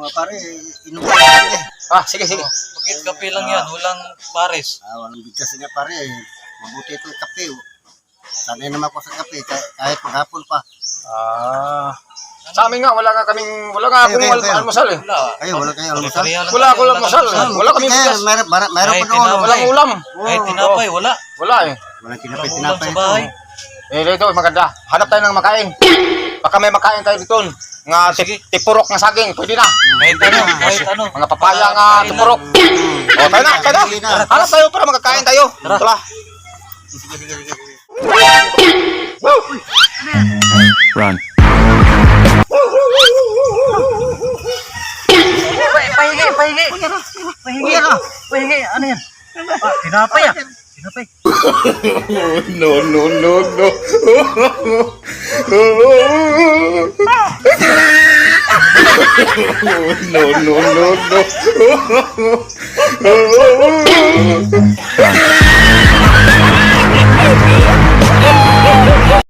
mga pare, inom ko eh. Ah, sige, sige. Bakit kape lang yan? Walang pares. Ah, walang bigkas nga pare. Mabuti itong kape. oh. Sanay naman ako sa kape kahit, kahit maghapon pa. Ah. Sa amin nga, wala nga kaming, wala akong kayo, al- kayo. almusal eh. Wala. Kayo, wala kayo almusal? Pare-pareha lang Wala tayo, ako almusal. almusal. Wala kami Kaya, bigas. Meron, meron, meron Ay, pa doon. tinapay. Walang ulam. Kahit tinapay, wala. Wala eh. Walang Walang tinapay, ulam tinapay sa ito. bahay. Eh, dito, maganda. Hanap tayo ng makain. Baka may makain tayo dito. Nga Sige. tip, tipurok na saging. Pwede na. Kahit ano, kahit ano. Mga papaya nga tipurok. O, tayo na, tayo na. Hanap tayo para magkakain tayo. Tara. Tara. Run. Pahingi, pahingi. Pahingi. Pahingi, ano yan? Ah, tinapay ah. Tinapay. No, no, no, no. no, no, no, no.